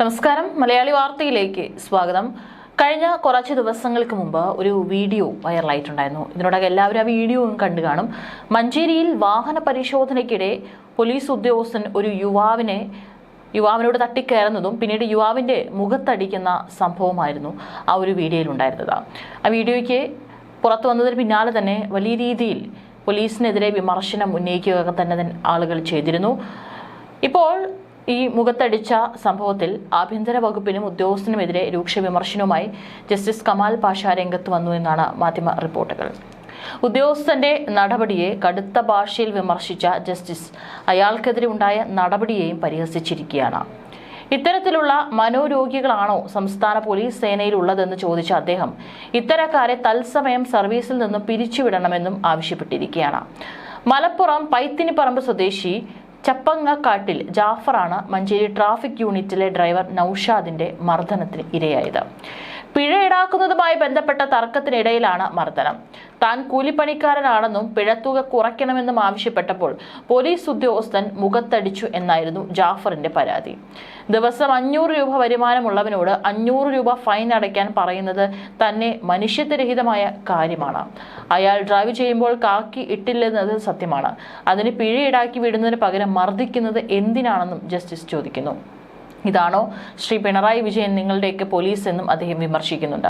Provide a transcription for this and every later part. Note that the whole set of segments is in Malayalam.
നമസ്കാരം. മലയാളി വാർത്തയിലേക്ക് സ്വാഗതം. കഴിഞ്ഞ കുറച്ച് ദിവസങ്ങൾക്ക് മുമ്പ് ഒരു വീഡിയോ വൈറലായിട്ടുണ്ടായിരുന്നു. ഇതിനോടകം എല്ലാവരും ആ വീഡിയോയും കണ്ടു കാണും. മഞ്ചേരിയിൽ വാഹന പരിശോധനയ്ക്കിടെ പോലീസ് ഉദ്യോഗസ്ഥൻ ഒരു യുവാവിനെ യുവാവിനോട് തട്ടിക്കയറുന്നതും പിന്നീട് യുവാവിന്റെ മുഖത്തടിക്കുന്ന സംഭവമായിരുന്നു ആ ഒരു വീഡിയോയിൽ ഉണ്ടായിരുന്നത് ആ വീഡിയോയ്ക്ക് പുറത്തു വന്നതിന് പിന്നാലെ തന്നെ വലിയ രീതിയിൽ പോലീസിനെതിരെ വിമർശനം ഉന്നയിക്കുകയൊക്കെ തന്നെ ആളുകൾ ചെയ്തിരുന്നു. ഇപ്പോൾ ഈ മുഖത്തടിച്ച സംഭവത്തിൽ ആഭ്യന്തര വകുപ്പിനും ഉദ്യോഗസ്ഥനുമെതിരെ രൂക്ഷ വിമർശനവുമായി ജസ്റ്റിസ് കമാൽ പാഷ രംഗത്ത് വന്നു എന്നാണ് മാധ്യമ റിപ്പോർട്ടുകൾ. ഉദ്യോഗസ്ഥന്റെ നടപടിയെ കടുത്ത ഭാഷയിൽ വിമർശിച്ച ജസ്റ്റിസ് അയാൾക്കെതിരെ ഉണ്ടായ നടപടിയെയും പരിഹസിച്ചിരിക്കുകയാണ്. ഇത്തരത്തിലുള്ള മനോരോഗികളാണോ സംസ്ഥാന പോലീസ് സേനയിൽ ഉള്ളതെന്ന് ചോദിച്ച അദ്ദേഹം ഇത്തരക്കാരെ തത്സമയം സർവീസിൽ നിന്നും പിരിച്ചുവിടണമെന്നും ആവശ്യപ്പെട്ടിരിക്കുകയാണ്. മലപ്പുറം പൈത്തിനിപ്പറമ്പ് സ്വദേശി ചപ്പങ്ങക്കാട്ടിൽ ജാഫറാണ് മഞ്ചേരി ട്രാഫിക് യൂണിറ്റിലെ ഡ്രൈവർ നൌഷാദിന്റെ മർദ്ദനത്തിന് ഇരയായത്. പിഴ ഈടാക്കുന്നതുമായി ബന്ധപ്പെട്ട തർക്കത്തിനിടയിലാണ് മർദ്ദനം. താൻ കൂലിപ്പണിക്കാരനാണെന്നും പിഴത്തുക കുറയ്ക്കണമെന്നും ആവശ്യപ്പെട്ടപ്പോൾ പോലീസ് ഉദ്യോഗസ്ഥൻ മുഖത്തടിച്ചു എന്നായിരുന്നു ജാഫറിന്റെ പരാതി. ദിവസം അഞ്ഞൂറ് രൂപ വരുമാനമുള്ളവനോട് അഞ്ഞൂറ് രൂപ ഫൈൻ അടയ്ക്കാൻ പറയുന്നത് തന്നെ മനുഷ്യത്വരഹിതമായ കാര്യമാണ്. അയാൾ ഡ്രൈവ് ചെയ്യുമ്പോൾ കാക്കി ഇട്ടില്ലെന്നത് സത്യമാണ്. അതിന് പിഴ ഈടാക്കി വിടുന്നതിന് പകരം മർദ്ദിക്കുന്നത് എന്തിനാണെന്നും ജസ്റ്റിസ് ചോദിക്കുന്നു. ഇതാണോ? ശ്രീ പിണറായി വിജയൻ നിങ്ങളുടെയൊക്കെ പോലീസ് എന്നും അദ്ദേഹം വിമർശിക്കുന്നുണ്ട്.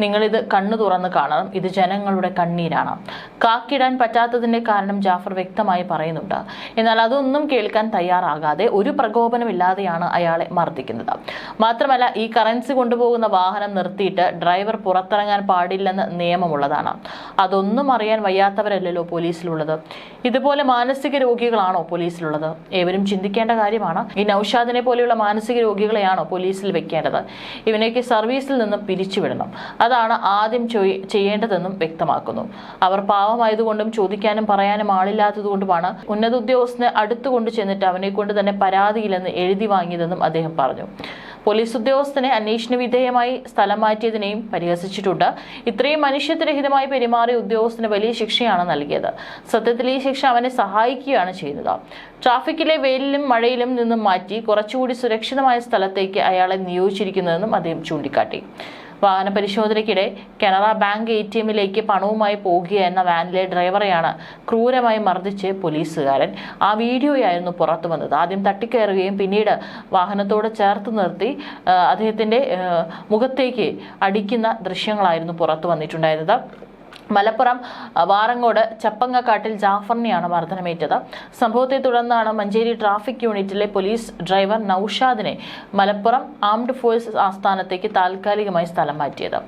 നിങ്ങളിത് കണ്ണു തുറന്ന് കാണണം. ഇത് ജനങ്ങളുടെ കണ്ണീരാണ്. കാക്കിടാൻ പറ്റാത്തതിന്റെ കാരണം ജാഫർ വ്യക്തമായി പറയുന്നുണ്ട്. എന്നാൽ അതൊന്നും കേൾക്കാൻ തയ്യാറാകാതെ ഒരു പ്രകോപനമില്ലാതെയാണ് അയാളെ മർദ്ദിക്കുന്നത്. മാത്രമല്ല ഈ കറൻസി കൊണ്ടുപോകുന്ന വാഹനം നിർത്തിയിട്ട് ഡ്രൈവർ പുറത്തിറങ്ങാൻ പാടില്ലെന്ന് നിയമമുള്ളതാണ്. അതൊന്നും അറിയാൻ വയ്യാത്തവരല്ലല്ലോ പോലീസിലുള്ളത്. ഇതുപോലെ മാനസിക രോഗികളാണോ പോലീസിലുള്ളത്? ഏവരും ചിന്തിക്കേണ്ട കാര്യമാണ്. ഈ നൌഷാദിനെ പോലെയുള്ള മാനസിക രോഗികളെയാണോ പോലീസിൽ വെക്കേണ്ടത്? ഇവനേക്ക് സർവീസിൽ നിന്നും പിരിച്ചുവിടണം. അതാണ് ആദ്യം ചൊയ്- ചെയ്യേണ്ടതെന്നും വ്യക്തമാക്കുന്നു. അവർ പാവമായതുകൊണ്ടും ചോദിക്കാനും പറയാനും ആളില്ലാത്തതുകൊണ്ടുമാണ് ഉന്നത ഉദ്യോഗസ്ഥനെ അടുത്തുകൊണ്ട് ചെന്നിട്ട് അവനെ കൊണ്ട് തന്നെ പരാതിയില്ലെന്ന് എഴുതി വാങ്ങിയതെന്നും അദ്ദേഹം പറഞ്ഞു. പോലീസ് ഉദ്യോഗസ്ഥനെ അന്വേഷണ വിധേയമായി സ്ഥലം മാറ്റിയതിനെയും പരിഹസിച്ചിട്ടുണ്ട്. ഇത്രയും മനുഷ്യത്വരഹിതമായി പെരുമാറിയ ഉദ്യോഗസ്ഥന് വലിയ ശിക്ഷയാണ് നൽകിയത്. സത്യത്തിൽ ഈ ശിക്ഷ അവനെ സഹായിക്കുകയാണ് ചെയ്യുന്നത്. ട്രാഫിക്കിലെ വെയിലിലും മഴയിലും നിന്നും മാറ്റി കുറച്ചുകൂടി സുരക്ഷിതമായ സ്ഥലത്തേക്ക് അയാളെ നിയോഗിച്ചിരിക്കുന്നതെന്നും അദ്ദേഹം ചൂണ്ടിക്കാട്ടി. വാഹന പരിശോധനയ്ക്കിടെ കനറ ബാങ്ക് എ ടി എമ്മിലേക്ക് പണവുമായി പോകുകയെന്ന വാനിലെ ഡ്രൈവറെയാണ് ക്രൂരമായി മർദ്ദിച്ച് പോലീസുകാരൻ. ആ വീഡിയോയായിരുന്നു പുറത്തു വന്നത് ആദ്യം തട്ടിക്കയറുകയും പിന്നീട് വാഹനത്തോട് ചേർത്ത് നിർത്തി അദ്ദേഹത്തിന്റെ മുഖത്തേക്ക് അടിക്കുന്ന ദൃശ്യങ്ങളായിരുന്നു പുറത്തു വന്നിട്ടുണ്ടായിരുന്നത് മലപ്പുറം വാറങ്ങോട് ചപ്പങ്ങക്കാട്ടിൽ ജാഫറിനെയാണ് മർദ്ദനമേറ്റത്. സംഭവത്തെ തുടർന്നാണ് മഞ്ചേരി ട്രാഫിക് യൂണിറ്റിലെ പോലീസ് ഡ്രൈവർ നൌഷാദിനെ മലപ്പുറം ആംഡ് ഫോഴ്സ് ആസ്ഥാനത്തേക്ക് താൽക്കാലികമായി സ്ഥലം മാറ്റിയത്.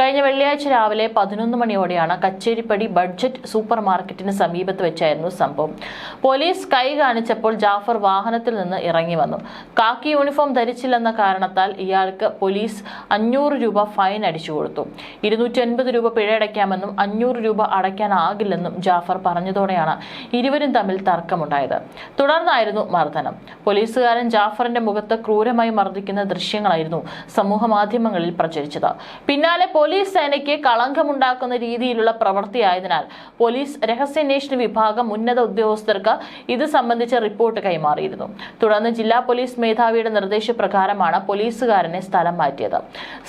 കഴിഞ്ഞ വെള്ളിയാഴ്ച രാവിലെ പതിനൊന്ന് മണിയോടെയാണ് കച്ചേരിപ്പടി ബഡ്ജറ്റ് സൂപ്പർ മാർക്കറ്റിന് സമീപത്ത് വെച്ചായിരുന്നു സംഭവം. പോലീസ് കൈ കാണിച്ചപ്പോൾ ജാഫർ വാഹനത്തിൽ നിന്ന് ഇറങ്ങി വന്നു. കാക്കി യൂണിഫോം ധരിച്ചില്ലെന്ന കാരണത്താൽ ഇയാൾക്ക് പോലീസ് അഞ്ഞൂറ് രൂപ ഫൈൻ അടിച്ചു കൊടുത്തു. ഇരുന്നൂറ്റി രൂപ പിഴയടയ്ക്കാമെന്നും അഞ്ഞൂറ് രൂപ അടയ്ക്കാനാകില്ലെന്നും ജാഫർ പറഞ്ഞതോടെയാണ് ഇരുവരും തമ്മിൽ തർക്കമുണ്ടായത്. തുടർന്നായിരുന്നു മർദ്ദനം. പോലീസുകാരൻ ജാഫറിന്റെ മുഖത്ത് ക്രൂരമായി മർദ്ദിക്കുന്ന ദൃശ്യങ്ങളായിരുന്നു സമൂഹ മാധ്യമങ്ങളിൽ പ്രചരിച്ചത്. പിന്നാലെ പോലീസ് സേനയ്ക്ക് കളങ്കമുണ്ടാക്കുന്ന രീതിയിലുള്ള പ്രവൃത്തിയായതിനാൽ പോലീസ് രഹസ്യാന്വേഷണ വിഭാഗം ഉന്നത ഉദ്യോഗസ്ഥർക്ക് ഇത് സംബന്ധിച്ച റിപ്പോർട്ട് കൈമാറിയിരുന്നു. തുടർന്ന് ജില്ലാ പോലീസ് മേധാവിയുടെ നിർദ്ദേശപ്രകാരമാണ് പോലീസുകാരനെ സ്ഥലം മാറ്റിയത്.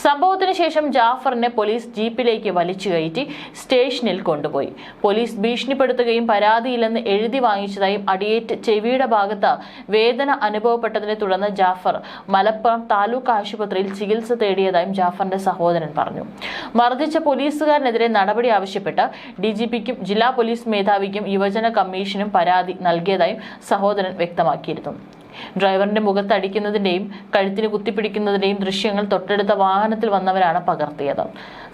സംഭവത്തിന് ശേഷം ജാഫറിനെ പോലീസ് ജീപ്പിലേക്ക് വലിച്ചു കയറ്റി സ്റ്റേഷനിൽ കൊണ്ടുപോയി. പോലീസ് ഭീഷണിപ്പെടുത്തുകയും പരാതിയില്ലെന്ന് എഴുതി വാങ്ങിച്ചതായും അടിയേറ്റ് ചെവിയുടെ ഭാഗത്ത് വേദന അനുഭവപ്പെട്ടതിനെ തുടർന്ന് ജാഫർ മലപ്പുറം താലൂക്ക് ആശുപത്രിയിൽ ചികിത്സ തേടിയതായും ജാഫറിന്റെ സഹോദരൻ പറഞ്ഞു. മർദ്ദിച്ച പോലീസുകാരനെതിരെ നടപടി ആവശ്യപ്പെട്ട് ഡിജിപിക്കും ജില്ലാ പോലീസ് മേധാവിക്കും യുവജന കമ്മീഷനും പരാതി നൽകിയതായും സഹോദരൻ വ്യക്തമാക്കിയിരുന്നു. ഡ്രൈവറിന്റെ മുഖത്ത് അടിക്കുന്നതിന്റെയും കഴുത്തിന് കുത്തിപ്പിടിക്കുന്നതിന്റെയും ദൃശ്യങ്ങൾ തൊട്ടടുത്ത വാഹനത്തിൽ വന്നവരാണ് പകർത്തിയത്.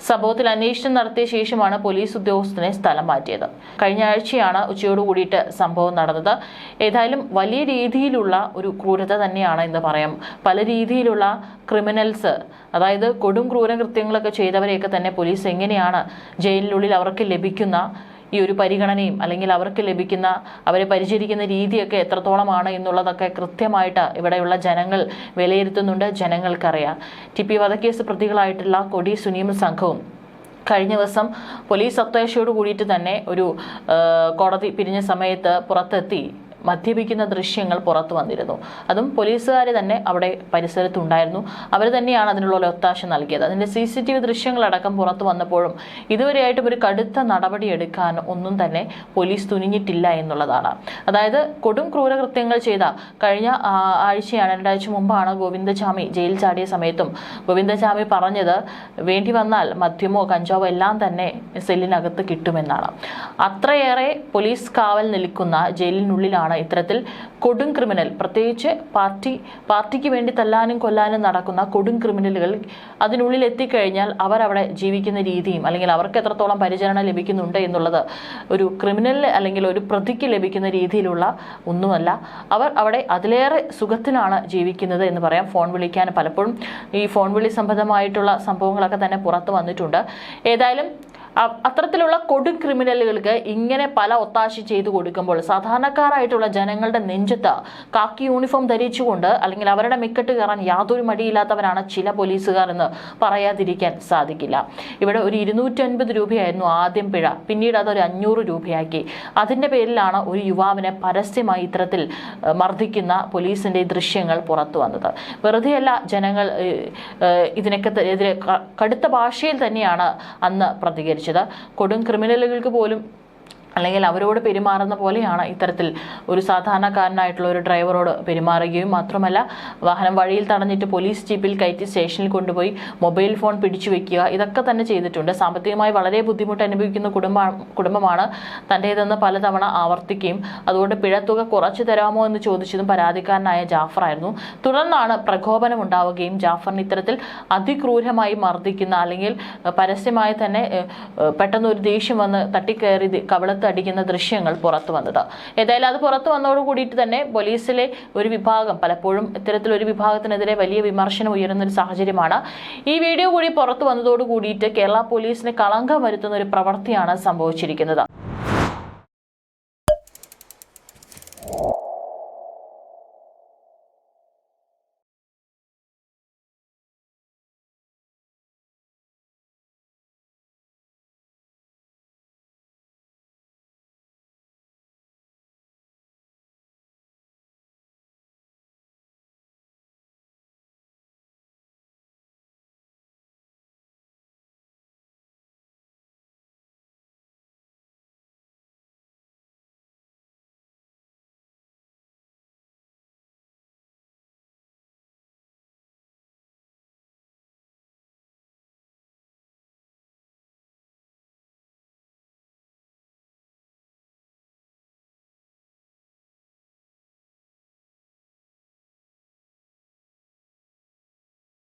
സംഭവത്തിൽ അന്വേഷണം നടത്തിയ ശേഷമാണ് പോലീസ് ഉദ്യോഗസ്ഥനെ സ്ഥലം മാറ്റിയത്. കഴിഞ്ഞ ആഴ്ചയാണ് ഉച്ചയോട് കൂടിയിട്ട് സംഭവം നടന്നത്. ഏതായാലും വലിയ രീതിയിലുള്ള ഒരു ക്രൂരത തന്നെയാണ് എന്ന് പറയാം. പല രീതിയിലുള്ള ക്രിമിനൽസ് അതായത് കൊടും ക്രൂര കൃത്യങ്ങളൊക്കെ ചെയ്തവരെയൊക്കെ തന്നെ പോലീസ് എങ്ങനെയാണ് ജയിലിനുള്ളിൽ അവർക്ക് ലഭിക്കുന്ന ഈ ഒരു പരിഗണനയും അല്ലെങ്കിൽ അവർക്ക് ലഭിക്കുന്ന അവരെ പരിചരിക്കുന്ന രീതിയൊക്കെ എത്രത്തോളമാണ് എന്നുള്ളതൊക്കെ കൃത്യമായിട്ട് ഇവിടെയുള്ള ജനങ്ങൾ വിലയിരുത്തുന്നുണ്ട്. ജനങ്ങൾക്കറിയാം. ടി പി വധക്കേസ് പ്രതികളായിട്ടുള്ള കൊടി സുനിയും സംഘവും കഴിഞ്ഞ ദിവസം പോലീസ് ഒത്താശയോട് കൂടിയിട്ട് തന്നെ ഒരു കോടതി പിരിഞ്ഞ സമയത്ത് പുറത്തെത്തി. മദ്യപിക്കുന്ന ദൃശ്യങ്ങൾ പുറത്തു വന്നിരുന്നു. അതും പോലീസുകാർ തന്നെ അവിടെ പരിസരത്തുണ്ടായിരുന്നു. അവർ തന്നെയാണ് അതിനുള്ള ഒത്താശ നൽകിയത്. അതിന്റെ സി സി ടി വി ദൃശ്യങ്ങളടക്കം പുറത്തു വന്നപ്പോഴും ഇതുവരെയായിട്ടും ഒരു കടുത്ത നടപടി എടുക്കാൻ ഒന്നും തന്നെ പോലീസ് തുനിഞ്ഞിട്ടില്ല എന്നുള്ളതാണ്. അതായത് കൊടും ക്രൂരകൃത്യങ്ങൾ ചെയ്ത കഴിഞ്ഞ ആഴ്ചയാണ് രണ്ടാഴ്ച മുമ്പാണ് ഗോവിന്ദചാമി ജയിൽ ചാടിയ സമയത്തും ഗോവിന്ദചാമി പറഞ്ഞത് വേണ്ടി വന്നാൽ മദ്യമോ കഞ്ചാവോ എല്ലാം തന്നെ സെല്ലിനകത്ത് കിട്ടുമെന്നാണ്. അത്രയേറെ പോലീസ് കാവൽ നിൽക്കുന്ന ജയിലിനുള്ളിലാണ് ഇത്തരത്തിൽ കൊടും ക്രിമിനൽ. പ്രത്യേകിച്ച് പാർട്ടി പാർട്ടിക്ക് വേണ്ടി തല്ലാനും കൊല്ലാനും നടക്കുന്ന കൊടും ക്രിമിനലുകൾ അതിനുള്ളിൽ എത്തിക്കഴിഞ്ഞാൽ അവർ അവിടെ ജീവിക്കുന്ന രീതിയും അല്ലെങ്കിൽ അവർക്ക് എത്രത്തോളം പരിചരണം ലഭിക്കുന്നുണ്ട് എന്നുള്ളത് ഒരു ക്രിമിനൽ അല്ലെങ്കിൽ ഒരു പ്രതിക്ക് ലഭിക്കുന്ന രീതിയിലുള്ള ഒന്നുമല്ല. അവർ അവിടെ അതിലേറെ സുഖത്തിലാണ് ജീവിക്കുന്നത് എന്ന് പറയാം. ഫോൺ വിളിക്കാൻ പലപ്പോഴും ഈ ഫോൺ വിളി സംബന്ധമായിട്ടുള്ള സംഭവങ്ങളൊക്കെ തന്നെ പുറത്ത് വന്നിട്ടുണ്ട്. ഏതായാലും അത്തരത്തിലുള്ള കൊടും ക്രിമിനലുകൾക്ക് ഇങ്ങനെ പല ഒത്താശ ചെയ്തു കൊടുക്കുമ്പോൾ സാധാരണക്കാരായിട്ടുള്ള ജനങ്ങളുടെ നെഞ്ചത്ത് കാക്കി യൂണിഫോം ധരിച്ചുകൊണ്ട് അല്ലെങ്കിൽ അവരുടെ മിക്കട്ട് കയറാൻ യാതൊരു മടിയില്ലാത്തവരാണ് ചില പോലീസുകാർ എന്ന് പറയാതിരിക്കാൻ സാധിക്കില്ല. ഇവിടെ ഒരു ഇരുന്നൂറ്റൻപത് രൂപയായിരുന്നു ആദ്യം പിഴ. പിന്നീട് അതൊരു അഞ്ഞൂറ് രൂപയാക്കി. അതിന്റെ പേരിലാണ് ഒരു യുവാവിനെ പരസ്യമായി ഇത്തരത്തിൽ മർദ്ദിക്കുന്ന പോലീസിന്റെ ദൃശ്യങ്ങൾ പുറത്തു വന്നത്. വെറുതെയല്ല ജനങ്ങൾ ഇതിനൊക്കെ എതിരെ കടുത്ത ഭാഷയിൽ തന്നെയാണ് അന്ന് പ്രതികരിച്ചത്. കൊടും ക്രിമിനലുകൾക്ക് പോലും അല്ലെങ്കിൽ അവരോട് പെരുമാറുന്ന പോലെയാണ് ഇത്തരത്തിൽ ഒരു സാധാരണക്കാരനായിട്ടുള്ള ഒരു ഡ്രൈവറോട് പെരുമാറുകയും മാത്രമല്ല വാഹനം വഴിയിൽ തടഞ്ഞിട്ട് പോലീസ് ജീപ്പിൽ കയറ്റി സ്റ്റേഷനിൽ കൊണ്ടുപോയി മൊബൈൽ ഫോൺ പിടിച്ചു വെക്കുക ഇതൊക്കെ തന്നെ ചെയ്തിട്ടുണ്ട്. സാമ്പത്തികമായി വളരെ ബുദ്ധിമുട്ട് അനുഭവിക്കുന്ന കുടുംബ കുടുംബമാണ് തന്റേതെന്ന് പലതവണ ആവർത്തിക്കുകയും അതുകൊണ്ട് പിഴത്തുക കുറച്ചു തരാമോ എന്ന് ചോദിച്ചതും പരാതിക്കാരനായ ജാഫറായിരുന്നു തുടർന്നാണ് പ്രകോപനം ഉണ്ടാവുകയും ജാഫറിന് ഇത്തരത്തിൽ അതിക്രൂരമായി മർദ്ദിക്കുന്ന അല്ലെങ്കിൽ പരസ്യമായി തന്നെ പെട്ടെന്ന് ഒരു ദേഷ്യം വന്ന് തട്ടിക്കയറി ദി- അടിക്കുന്ന ദൃശ്യങ്ങൾ പുറത്തു വന്നത്. ഏതായാലും അത് പുറത്തു വന്നതോട് കൂടിയിട്ട് തന്നെ പോലീസിലെ ഒരു വിഭാഗം പലപ്പോഴും ഇത്തരത്തിൽ ഒരു വിഭാഗത്തിനെതിരെ വലിയ വിമർശനം ഉയരുന്ന ഒരു സാഹചര്യമാണ്. ഈ വീഡിയോ കൂടി പുറത്തു വന്നതോട് കൂടിയിട്ട് കേരള പോലീസിന് കളങ്കം വരുത്തുന്ന ഒരു പ്രവൃത്തിയാണ് സംഭവിച്ചിരിക്കുന്നത്.